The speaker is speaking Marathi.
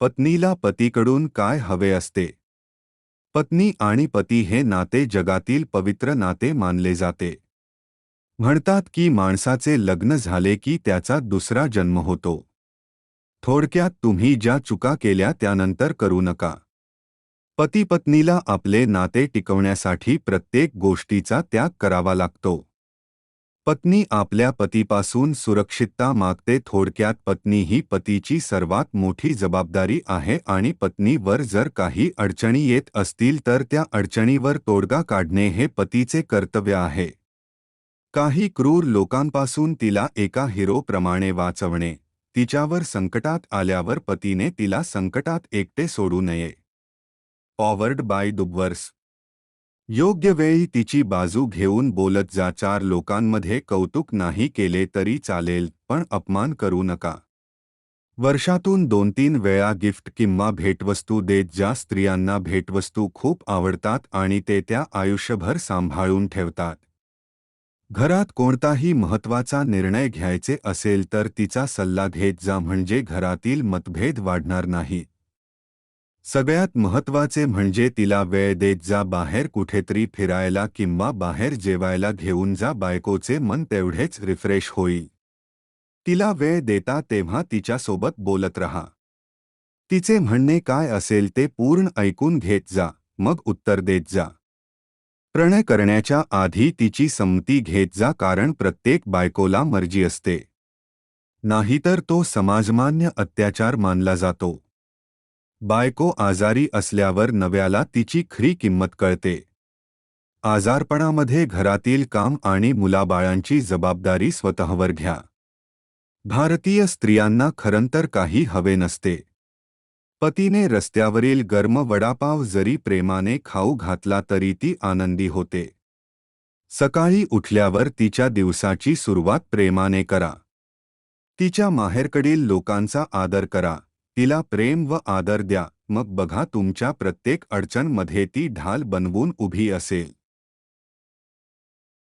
पत्नीला पतीकडून काय हवे असते? पत्नी आणि पती हे नाते जगातील पवित्र नाते मानले जाते. म्हणतात की माणसाचे लग्न झाले की त्याचा दुसरा जन्म होतो. थोडक्यात तुम्ही ज्या चुका केल्या त्यानंतर करू नका. पती पत्नीला आपले नाते टिकवण्यासाठी प्रत्येक गोष्टीचा त्याग करावा लागतो. पत्नी आपल्या पतीपासून सुरक्षितता मागते. थोडक्यात पत्नी ही पतीची सर्वात मोठी जबाबदारी आहे आणि पत्नीवर जर काही अडचणी येत असतील तर त्या अडचणीवर तोडगा काढणे हे पतीचे कर्तव्य आहे. काही क्रूर लोकांपासून तिला एका हिरोप्रमाणे वाचवणे. तिच्यावर संकटात आल्यावर पतीने तिला संकटात एकटे सोडू नये. पॉवर्ड बाय डुबवर्स योग्य वेळी तिची बाजू घेऊन बोलत जा. चार लोकांमध्ये कौतुक नाही केले तरी चालेल पण अपमान करू नका. वर्षातून दोन तीन वेळा गिफ्ट किंवा भेटवस्तू देत ज्या स्त्रियांना भेटवस्तू खूप आवडतात आणि ते त्या आयुष्यभर सांभाळून ठेवतात. घरात कोणताही महत्त्वाचा निर्णय घ्यायचे असेल तर तिचा सल्ला घेत जा. म्हणजे घरातील मतभेद वाढणार नाही. सगळ्यात महत्त्वाचे म्हणजे तिला वेळ देत जा बाहेर कुठेतरी फिरायला किंवा बाहेर जेवायला घेऊन जा बायकोचे मन तेवढेच रिफ्रेश होईल. तिला वेळ देता तेव्हा तिच्यासोबत बोलत रहा. तिचे म्हणणे काय असेल ते पूर्ण ऐकून घेत जा मग उत्तर देत जा. प्रणय करण्याच्या आधी तिची संमती घेत जा कारण प्रत्येक बायकोला मर्जी असते. नाहीतर तो समाजमान्य अत्याचार मानला जातो. बायको आजारी असल्यावर नव्याला तिची खरी किंमत कळते. आजारपणामध्ये घरातील काम आणि मुलाबाळांची जबाबदारी स्वतःवर घ्या. भारतीय स्त्रियांना खरंतर काही हवे नसते. पतीने रस्त्यावरील गर्म वडापाव जरी प्रेमाने खाऊ घातला तरी ती आनंदी होते. सकाळी उठल्यावर तिच्या दिवसाची सुरुवात प्रेमाने करा. तिच्या माहेरकडील लोकांचा आदर करा. तिला प्रेम व आदर द्या मग बघा तुमच्या प्रत्येक अडचणमध्ये ती ढाल बनवून उभी असेल.